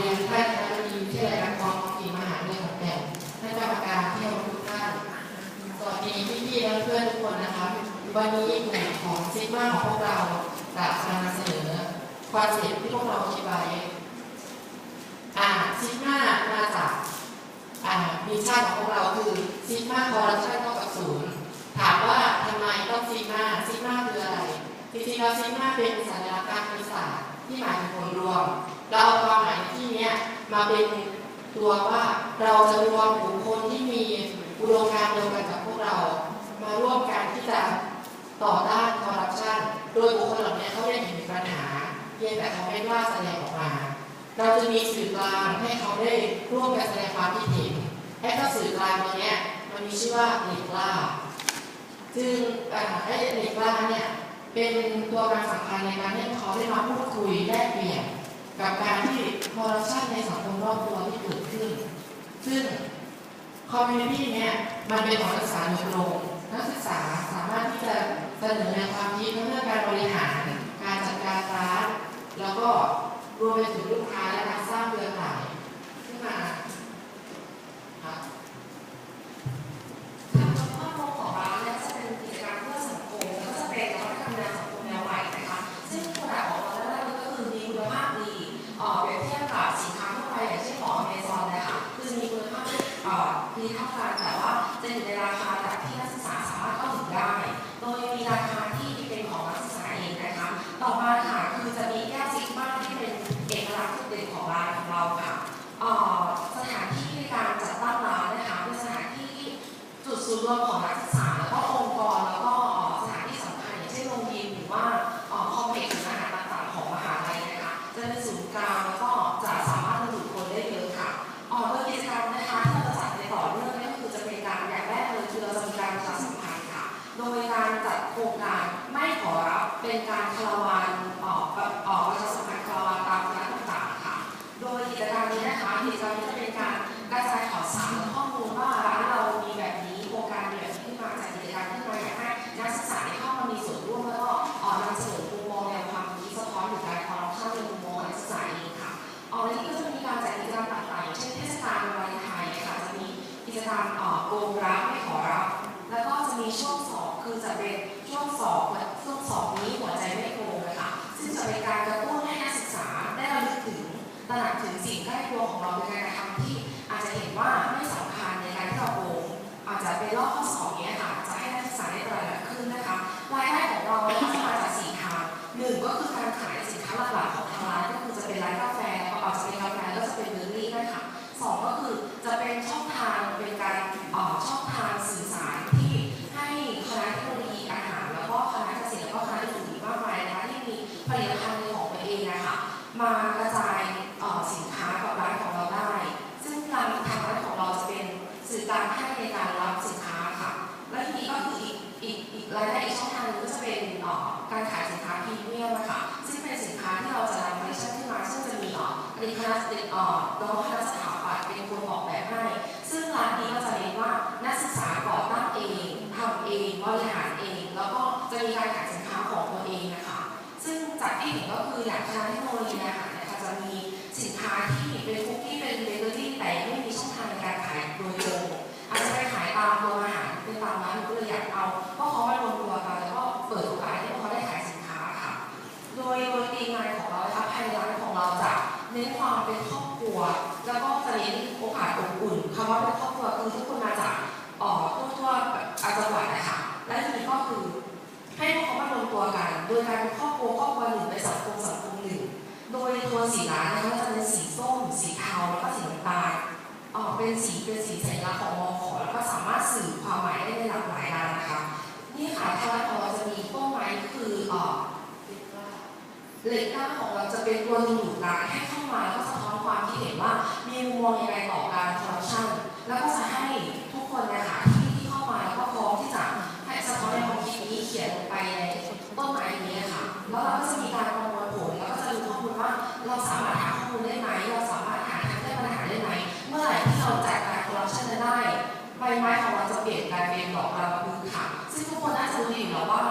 รียนท่านคณะบดีวิทยาลัยการกองศรีมหาวิทยาลัยขอนแก่นท่านกรรมการที่เคารพทุกท่านสวัสดีพี่ๆและเพื่อนทุกคนนะคะวันนี้กลุ่มของซิกมาของพวกเราจะนำเสนอคอนเซ็ปต์ที่พวกเราคิดไว้อ่าซิกมามาจากอ่ามิชชั่นของพวกเราคือซิกมาคอร์รัปชันเท่ากับศูนย์ถามว่าทำไมต้องซิกมาซิกมาคืออะไรจริงๆแล้วซิกมาเป็นสัญลักษณ์การศึกษารที่หมายถึงผลรวม เราเอาความห มาเป็นตัวว่าเราจะรวมบุคคลที่มีอุดมการณ์เดียวกันกับพวกเรา มาร่วมกันที่จะต่อต้านคอร์รัปชันโดยบุคคลเหล่านี้เขาได้เห็นปัญหาเพียงแต่เขาไม่กล้าแสดงออกมา เราจะมีสื่อกลางให้เขาได้ร่วมกันแสดงความคิดเห็นให้เขาสื่อกลางตัวนี้มันมีชื่อว่าเหล็กกล้าจึงอ่าไอ้เหล็กกล้าเนี่ยเป็นตัวการสำคัญในการให้เขาได้มาพูดคุยแลกเปลี่ยน กับการที่คอร์รัปชันในสังคมรอบตัวที่เกิดขึ้น ซึ่งคอมมูนิตี้เนี่ยมันเป็นของนักศึกษาโดยตรงนักศึกษาสามารถที่จะเสนอแนวความคิดเรื่องการบริหาร การจัดการร้านแล้วก็รวมไปถึงลูกค้าและก ว่าจะอยู่ในราคาระดับที่นักศึกษาสามารถเข้าถึงได้ โดยมีราคาที่เป็นของนักศึกษาเองนะคะ ต่อมาค่ะคือจะมีแก้วซิกมาที่เป็นเอกลักษณ์จุดเด่นของร้านของเราค่ะ กิจกรมเอ่อโกงรับไม่ขอรับ แล้วก็จะมีช่วงสอบคือจะเป็นช่วงสอบช่วงสอบนี้หัวใจไม่โกงค่ะซึ่งจะเป็นการกระตุ้นให้นักศึกษาได้ระลึกถึงตระหนักถึงสิ่งใกล้ตัวของเราเป็นการกระทำที่อาจจะเห็นว่าไม่สำคัญในการที่เราโกงอาจจะเป็นรอบข้อสอบนี้ค่ะจะให้นักศึกษาได้ตระหนักขึ้นนะคะรายได้ของเราก็จะมาจากสี่ทางหนึ่งก็คือการขายสินค้าหลักๆของ มากระจายออสินค้ากับร้านของเราได้ ซึ่งร้านทางร้านของเราจะเป็นสื่อกลางให้ในการรับสินค้าค่ะ และทีนี้ก็คืออีกอีกอีกรายได้อีกช่องทางหนึงก็จะเป็นออการขายสินค้าพรีเมียมนะคะซึ่งเป็นสินค้าที่เราจะนำคอลเลคชันขึ้นมาซึ่งจะมีเอ่ออดีตคณะเอ่อน้องคณะสถาปัตย์เป็นคนออกแบบให้ ซึ่งร้านนี้ก็จะเน้นว่านักศึกษาก่อตั้งเองทำเองบริหารเอง แล้วก็จะมีการขายสินค้าของตัวเองนะคะ ซึ่งจากที่เห็นก็คืออยางคณะเทคโนโลยีอาหารนะคะจะมีสินค้าที่เป็นคุกกี้เป็นเบเกอรี่แต่ไม่มีช่องทางในการขายโดยตรงอาจจะไปขายตามโรงอาหารเป็นตามร้านก็เลยอยากเอาเพราะเขามารวมตัวกันแล้วก็เปิดโอกาสให้พวกเขาได้ขายสินค้าค่ะ โดยโดยทีมงานของเรานะคะภายในร้านของเราจะเน้นความเป็นครอบครัว แล้วก็จะเน้นโอกาสอบอุ่นคำว่าเป็นครอบครัวคือทุกคนมาจากอ่อทั่วทั่วจังหวัดนะคะและทีนี้ก็คือให้พวกเขามารวมตัวกัน โดยการเป็นครอบครัวครอบครัวหนึ่งเป็นสังคมสังคมหนึ่ง โดยโทนสีร้านนะคะจะเป็นสีส้ม สีเทาแล้วก็สีน้ำตาลเอ่อเป็นสีเป็นสีสัญลักษณ์ของมอขอแล้วก็สามารถสื่อความหมายได้ในหลากหลายด้านนะคะนี่ค่ะทางร้านของเราจะมีต้นไม้คือเอ่อเหล็กด้านของเราจะเป็นตัวดึงดูดร้านให้เข้ามาแล้วก็สะท้อนความคิดเห็นว่ามีมุมมองยังไงต่อการคอร์รัปชันแล้วก็จะให้ อไหร่ที่เราจัดการคอร์รัปชันได้ใบไม้ของเราจะเปลี่ยนกลายเป็นดอกกระบือค่ะ ซึ่งทุกคนน่าจะรู้อยู่แล้วว่า